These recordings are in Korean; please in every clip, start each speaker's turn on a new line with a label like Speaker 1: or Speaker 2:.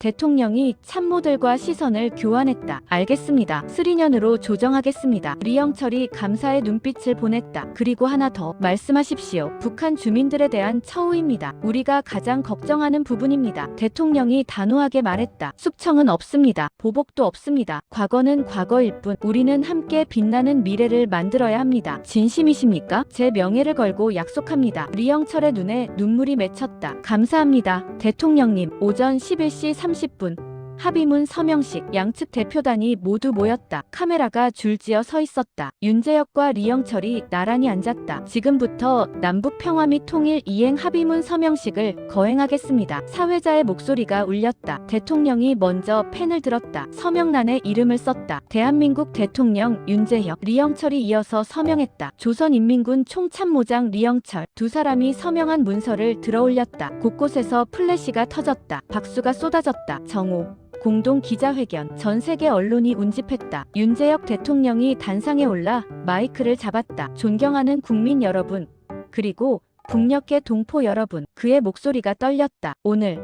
Speaker 1: 대통령이 참모들과 시선을 교환했다. 알겠습니다. 스리년으로 조정하겠습니다. 리영철이 감사의 눈빛을 보냈다. 그리고 하나 더 말씀하십시오. 북한 주민들에 대한 처우입니다. 우리가 가장 걱정하는 부분입니다. 대통령이 단호하게 말했다. 숙청은 없습니다. 보복도 없습니다. 과거는 과거일 뿐 우리는 함께 빛나는 미래를 만들어야 합니다. 진심이십니까? 제 명예를 걸고 약속합니다. 리영철의 눈에 눈물이 맺혔다. 감사합니다. 대통령님, 오전 11시 30분. 합의문 서명식 양측 대표단이 모두 모였다. 카메라가 줄지어 서 있었다. 윤재혁과 리영철이 나란히 앉았다. 지금부터 남북 평화 및 통일 이행 합의문 서명식을 거행하겠습니다. 사회자의 목소리가 울렸다. 대통령이 먼저 펜을 들었다. 서명란에 이름을 썼다. 대한민국 대통령 윤재혁, 리영철이 이어서 서명했다. 조선인민군 총참모장 리영철 두 사람이 서명한 문서를 들어올렸다. 곳곳에서 플래시가 터졌다. 박수가 쏟아졌다. 정오 공동 기자회견 전 세계 언론이 운집했다. 윤재혁 대통령이 단상에 올라 마이크를 잡았다. 존경하는 국민 여러분 그리고 북녘의 동포 여러분 그의 목소리가 떨렸다. 오늘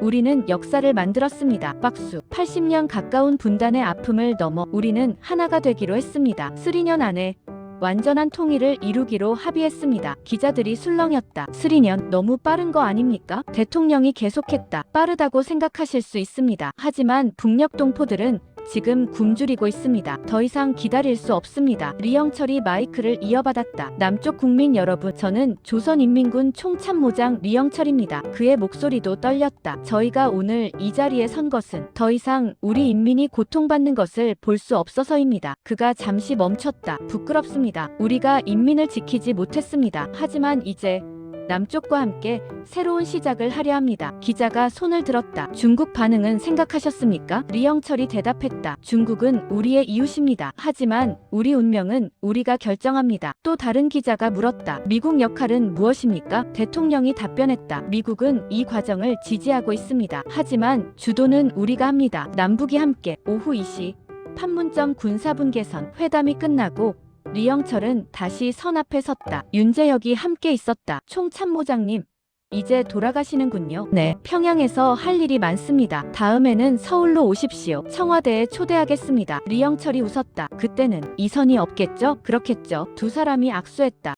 Speaker 1: 우리는 역사를 만들었습니다. 박수. 80년 가까운 분단의 아픔을 넘어 우리는 하나가 되기로 했습니다. 스리년 안에 완전한 통일을 이루기로 합의했습니다. 기자들이 술렁였다. 스리년 너무 빠른 거 아닙니까? 대통령이 계속했다. 빠르다고 생각하실 수 있습니다. 하지만 북녘 동포들은 지금 굶주리고 있습니다. 더 이상 기다릴 수 없습니다. 리영철이 마이크를 이어받았다. 남쪽 국민 여러분, 저는 조선인민군 총참모장 리영철입니다. 그의 목소리도 떨렸다. 저희가 오늘 이 자리에 선 것은 더 이상 우리 인민이 고통받는 것을 볼 수 없어서입니다. 그가 잠시 멈췄다. 부끄럽습니다. 우리가 인민을 지키지 못했습니다. 하지만 이제 남쪽과 함께 새로운 시작을 하려 합니다. 기자가 손을 들었다. 중국 반응은 생각하셨습니까? 리영철이 대답했다. 중국은 우리의 이웃입니다. 하지만 우리 운명은 우리가 결정합니다. 또 다른 기자가 물었다. 미국 역할은 무엇입니까? 대통령이 답변했다. 미국은 이 과정을 지지하고 있습니다. 하지만 주도는 우리가 합니다. 남북이 함께 오후 2시 판문점 군사분계선 회담이 끝나고 리영철은 다시 선 앞에 섰다. 윤재혁이 함께 있었다. 총참모장님, 이제 돌아가시는군요. 네, 평양에서 할 일이 많습니다. 다음에는 서울로 오십시오. 청와대에 초대하겠습니다. 리영철이 웃었다. 그때는 이선이 없겠죠? 그렇겠죠. 두 사람이 악수했다.